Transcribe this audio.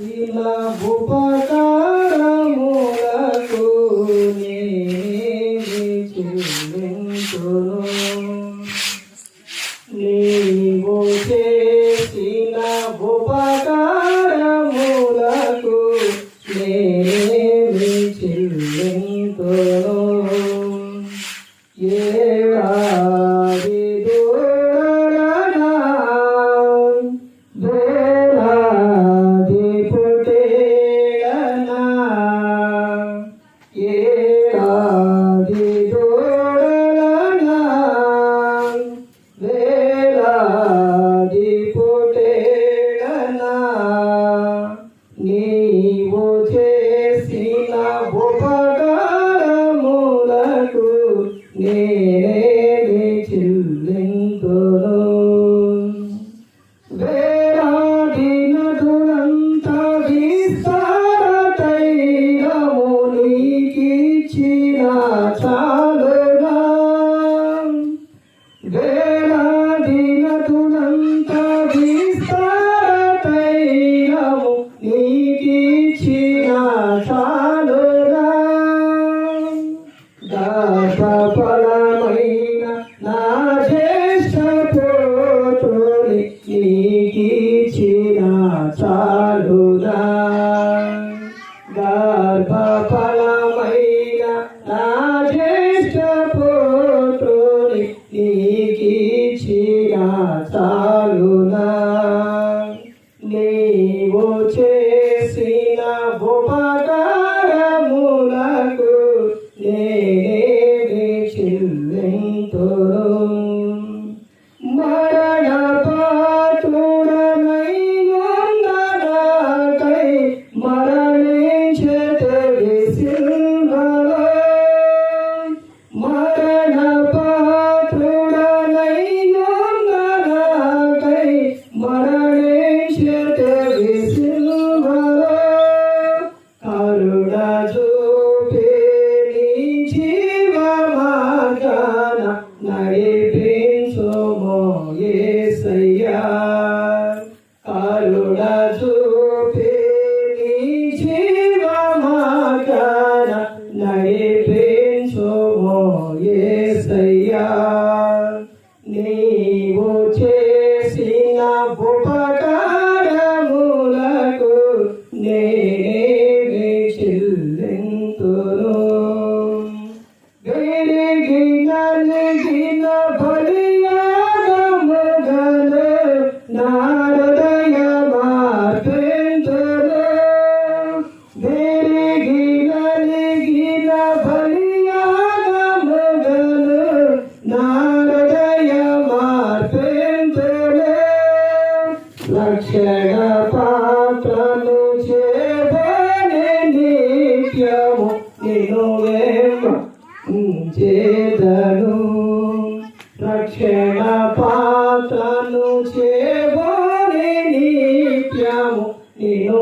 ఇలా ఉపకారములకు చెల్లించును నీవు చేసిన ఉపకారములకు నేను చెల్లించును ఏ గర్భఫలమైన నా నడిపించుము ఏసయ్యా. కరుణ చూపి నీ జీవ మాతన నడిపించుము ఏసయ్యా. లక్షణ పాత్రను చేదనే నిత్యము నిను చేదను రక్షణ పాత్రను చేదనే నిత్యము నిను